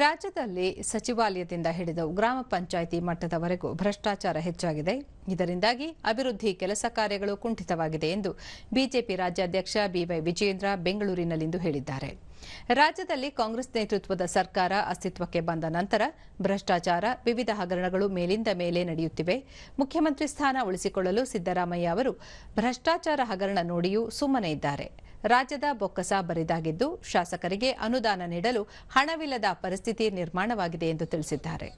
ರಾಜ್ಯದಲ್ಲಿ ಸಚಿವಾಲಯದಿಂದ ಹಿಡಿದು ಗ್ರಾಮ ಪಂಚಾಯಿತಿ ಮಟ್ಟದವರೆಗೂ ಭ್ರಷ್ಟಾಚಾರ ಹೆಚ್ಚಾಗಿದೆ. ಇದರಿಂದಾಗಿ ಅಭಿವೃದ್ಧಿ ಕೆಲಸ ಕಾರ್ಯಗಳು ಕುಂಠಿತವಾಗಿದೆ ಎಂದು ಬಿಜೆಪಿ ರಾಜ್ಯಾಧ್ಯಕ್ಷ ಬಿವೈ ವಿಜೇಂದ್ರ ಬೆಂಗಳೂರಿನಲ್ಲಿಂದು ಹೇಳಿದ್ದಾರೆ. ರಾಜ್ಯದಲ್ಲಿ ಕಾಂಗ್ರೆಸ್ ನೇತೃತ್ವದ ಸರ್ಕಾರ ಅಸ್ತಿತ್ವಕ್ಕೆ ಬಂದ ನಂತರ ಭ್ರಷ್ಟಾಚಾರ ವಿವಿಧ ಹಗರಣಗಳು ಮೇಲಿಂದ ಮೇಲೆ ನಡೆಯುತ್ತಿವೆ. ಮುಖ್ಯಮಂತ್ರಿ ಸ್ಥಾನ ಉಳಿಸಿಕೊಳ್ಳಲು ಸಿದ್ದರಾಮಯ್ಯ ಅವರು ಭ್ರಷ್ಟಾಚಾರ ಹಗರಣ ನೋಡಿಯೂ ಸುಮ್ಮನೆ ಇದ್ದಾರೆ. ರಾಜ್ಯದ ಬೊಕ್ಕಸ ಬರಿದಾಗಿದ್ದು ಶಾಸಕರಿಗೆ ಅನುದಾನ ನೀಡಲು ಹಣವಿಲ್ಲದ ಪರಿಸ್ಥಿತಿ ನಿರ್ಮಾಣವಾಗಿದೆ ಎಂದು ತಿಳಿಸಿದ್ದಾರೆ.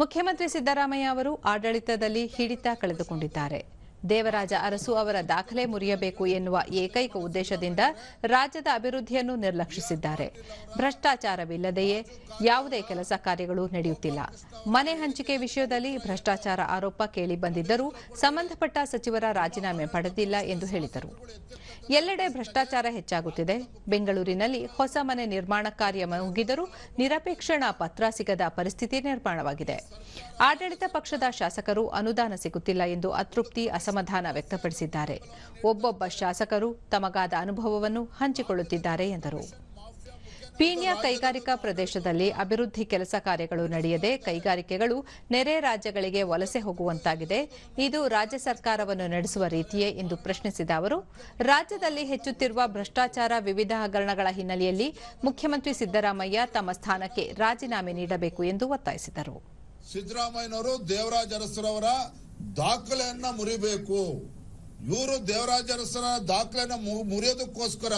ಮುಖ್ಯಮಂತ್ರಿ ಸಿದ್ದರಾಮಯ್ಯ ಅವರು ಆಡಳಿತದಲ್ಲಿ ಹಿಡಿತ ಕಳೆದುಕೊಂಡಿದ್ದಾರೆ. ದೇವರಾಜ ಅರಸು ಅವರ ದಾಖಲೆ ಮುರಿಯಬೇಕು ಎನ್ನುವ ಏಕೈಕ ಉದ್ದೇಶದಿಂದ ರಾಜ್ಯದ ಅಭಿವೃದ್ಧಿಯನ್ನು ನಿರ್ಲಕ್ಷಿಸಿದ್ದಾರೆ. ಭ್ರಷ್ಟಾಚಾರವಿಲ್ಲದೆಯೇ ಯಾವುದೇ ಕೆಲಸ ಕಾರ್ಯಗಳು ನಡೆಯುತ್ತಿಲ್ಲ. ಮನೆ ಹಂಚಿಕೆ ವಿಷಯದಲ್ಲಿ ಭ್ರಷ್ಟಾಚಾರ ಆರೋಪ ಕೇಳಿ ಬಂದಿದ್ದರೂ ಸಂಬಂಧಪಟ್ಟ ಸಚಿವರ ರಾಜೀನಾಮೆ ಪಡೆದಿಲ್ಲ ಎಂದು ಹೇಳಿದರು. ಎಲ್ಲೆಡೆ ಭ್ರಷ್ಟಾಚಾರ ಹೆಚ್ಚಾಗುತ್ತಿದೆ. ಬೆಂಗಳೂರಿನಲ್ಲಿ ಹೊಸ ಮನೆ ನಿರ್ಮಾಣ ಕಾರ್ಯ ಮುಗಿದರೂ ನಿರಪೇಕ್ಷಣಾ ಪತ್ರ ಸಿಗದ ಪರಿಸ್ಥಿತಿ ನಿರ್ಮಾಣವಾಗಿದೆ. ಆಡಳಿತ ಪಕ್ಷದ ಶಾಸಕರು ಅನುದಾನ ಸಿಗುತ್ತಿಲ್ಲ ಎಂದು ಅತೃಪ್ತಿ, ಅಸಮಾಧಾನ ವ್ಯಕ್ತಪಡಿಸಿದ್ದಾರೆ. ಒಬ್ಬೊಬ್ಬ ಶಾಸಕರು ತಮಗಾದ ಅನುಭವವನ್ನು ಹಂಚಿಕೊಳ್ಳುತ್ತಿದ್ದಾರೆ ಎಂದರು. ಪೀಣ್ಯ ಕೈಗಾರಿಕಾ ಪ್ರದೇಶದಲ್ಲಿ ಅಭಿವೃದ್ಧಿ ಕೆಲಸ ಕಾರ್ಯಗಳು ನಡೆಯದೆ ಕೈಗಾರಿಕೆಗಳು ನೆರೆ ರಾಜ್ಯಗಳಿಗೆ ವಲಸೆ ಹೋಗುವಂತಾಗಿದೆ. ಇದು ರಾಜ್ಯ ಸರ್ಕಾರವನ್ನು ನಡೆಸುವ ರೀತಿಯೇ ಎಂದು ಪ್ರಶ್ನಿಸಿದ ಅವರು, ರಾಜ್ಯದಲ್ಲಿ ಹೆಚ್ಚುತ್ತಿರುವ ಭ್ರಷ್ಟಾಚಾರ ವಿವಿಧ ಹಗರಣಗಳ ಹಿನ್ನೆಲೆಯಲ್ಲಿ ಮುಖ್ಯಮಂತ್ರಿ ಸಿದ್ದರಾಮಯ್ಯ ತಮ್ಮ ಸ್ಥಾನಕ್ಕೆ ರಾಜೀನಾಮೆ ನೀಡಬೇಕು ಎಂದು ಒತ್ತಾಯಿಸಿದರು. ದಾಖಲೆಯನ್ನ ಮುರಿಬೇಕು. ಇವರು ದೇವರಾಜ ಅರಸರ ದಾಖಲೆಯನ್ನ ಮುರಿಯೋದಕ್ಕೋಸ್ಕರ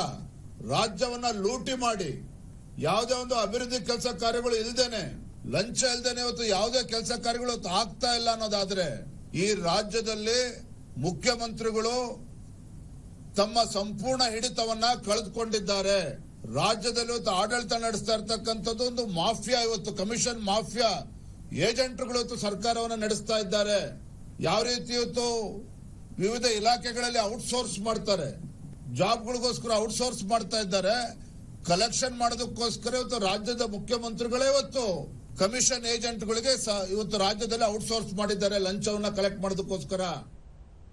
ರಾಜ್ಯವನ್ನ ಲೂಟಿ ಮಾಡಿ, ಯಾವುದೇ ಒಂದು ಅಭಿವೃದ್ಧಿ ಕೆಲಸ ಕಾರ್ಯಗಳು ಇಲ್ದೇನೆ, ಲಂಚ ಇಲ್ದೇನೆ ಇವತ್ತು ಯಾವುದೇ ಕೆಲಸ ಕಾರ್ಯಗಳು ಆಗ್ತಾ ಇಲ್ಲ ಅನ್ನೋದಾದ್ರೆ, ಈ ರಾಜ್ಯದಲ್ಲಿ ಮುಖ್ಯಮಂತ್ರಿಗಳು ತಮ್ಮ ಸಂಪೂರ್ಣ ಹಿಡಿತವನ್ನ ಕಳೆದುಕೊಂಡಿದ್ದಾರೆ. ರಾಜ್ಯದಲ್ಲಿ ಇವತ್ತು ಆಡಳಿತ ನಡೆಸ್ತಾ ಇರ್ತಕ್ಕಂಥದ್ದು ಒಂದು ಮಾಫಿಯಾ ಇವತ್ತು, ಕಮಿಷನ್ ಮಾಫಿಯಾ ಏಜೆಂಟ್ಗಳು ಇವತ್ತು ಸರ್ಕಾರವನ್ನ ನಡೆಸ್ತಾ ಇದ್ದಾರೆ. ಯಾವ ರೀತಿ ಇವತ್ತು ವಿವಿಧ ಇಲಾಖೆಗಳಲ್ಲಿ ಔಟ್ಸೋರ್ಸ್ ಮಾಡ್ತಾರೆ. ಜಾಬ್ಗಳಿಗೋಸ್ಕರ ಔಟ್ಸೋರ್ಸ್ ಮಾಡ್ತಾ ಇದ್ದಾರೆ. ಕಲೆಕ್ಷನ್ ಮಾಡೋದಕ್ಕೋಸ್ಕರ ಇವತ್ತು ರಾಜ್ಯದ ಮುಖ್ಯಮಂತ್ರಿಗಳೇ ಇವತ್ತು ಕಮಿಷನ್ ಏಜೆಂಟ್ಗಳಿಗೆ ಗಳಿಗೆ ಇವತ್ತು ರಾಜ್ಯದಲ್ಲಿ ಔಟ್ಸೋರ್ಸ್ ಮಾಡಿದ್ದಾರೆ. ಲಂಚವನ್ನ ಕಲೆಕ್ಟ್ ಮಾಡೋದಕ್ಕೋಸ್ಕರ.